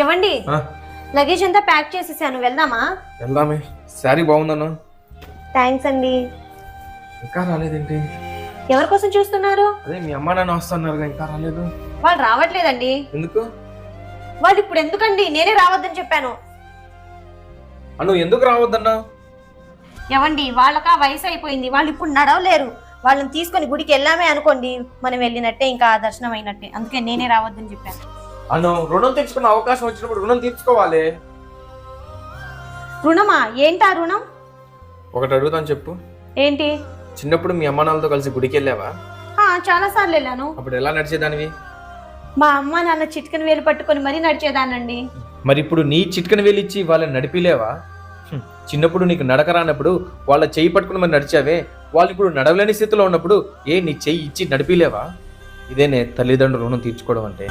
ఇవ్వండి. లగేజ్ అంతా ప్యాక్ చేసేసాను. వెళ్దామా? వెళ్దామే. శారీ బాగుందన్న. థ్యాంక్స్ అండి. ఇంకా రాలేదేంటి? ఎవరి కోసం చూస్తున్నారు? అదే మీ అమ్మ నాన్న వస్తున్నారు ఇంకా రాలేదు. వాళ్ళు రావట్లేదండి. ఎందుకు? వాళ్ళు ఇప్పుడు ఎందుకండి? నేనే రావద్దని చెప్పాను. అను ఎందుకు రావద్దన్నా? ఎవండి వాళ్ళకా వయసు అయిపోయింది. వాళ్ళు ఇప్పుడు నడవలేరు. వాళ్ళని తీసుకొని గుడికి వెళ్ళామే అనుకోండి మనం వెళ్ళినట్టే ఇంకా దర్శనం అయినట్టే. అందుకే నేనే రావద్దని చెప్పాను. అను రుణం తెచ్చుకున్న అవకాశం వచ్చినప్పుడు రుణం తీర్చుకోవాలి. రుణమా? ఏంటా రుణం? ఒకటి అడుగుతాను చెప్పు. ఏంటి? చిన్నప్పుడు మీ అమ్మ నాన్నలతో కలిసి గుడికి వెళ్ళావా? చాలా సార్లు వెళ్ళాను. అప్పుడు ఎలా నడిచేదానివి? మా అమ్మ నాన్న చిట్కని వేలు పట్టుకొని మరీ నడిచేదానండి మరి ఇప్పుడు నీ చిట్కని వెళ్ళిచ్చి వాళ్ళని నడిపిలేవా. చిన్నప్పుడు నీకు నడక రానప్పుడు వాళ్ళ చెయ్యి పట్టుకుని మరి నడిచావే? వాళ్ళు ఇప్పుడు నడవలేని స్థితిలో ఉన్నప్పుడు ఏ నీ చెయ్యి ఇచ్చి నడిపిలేవా? ఇదేనే తల్లిదండ్రుల రుణం తీర్చుకోవడం అంటే.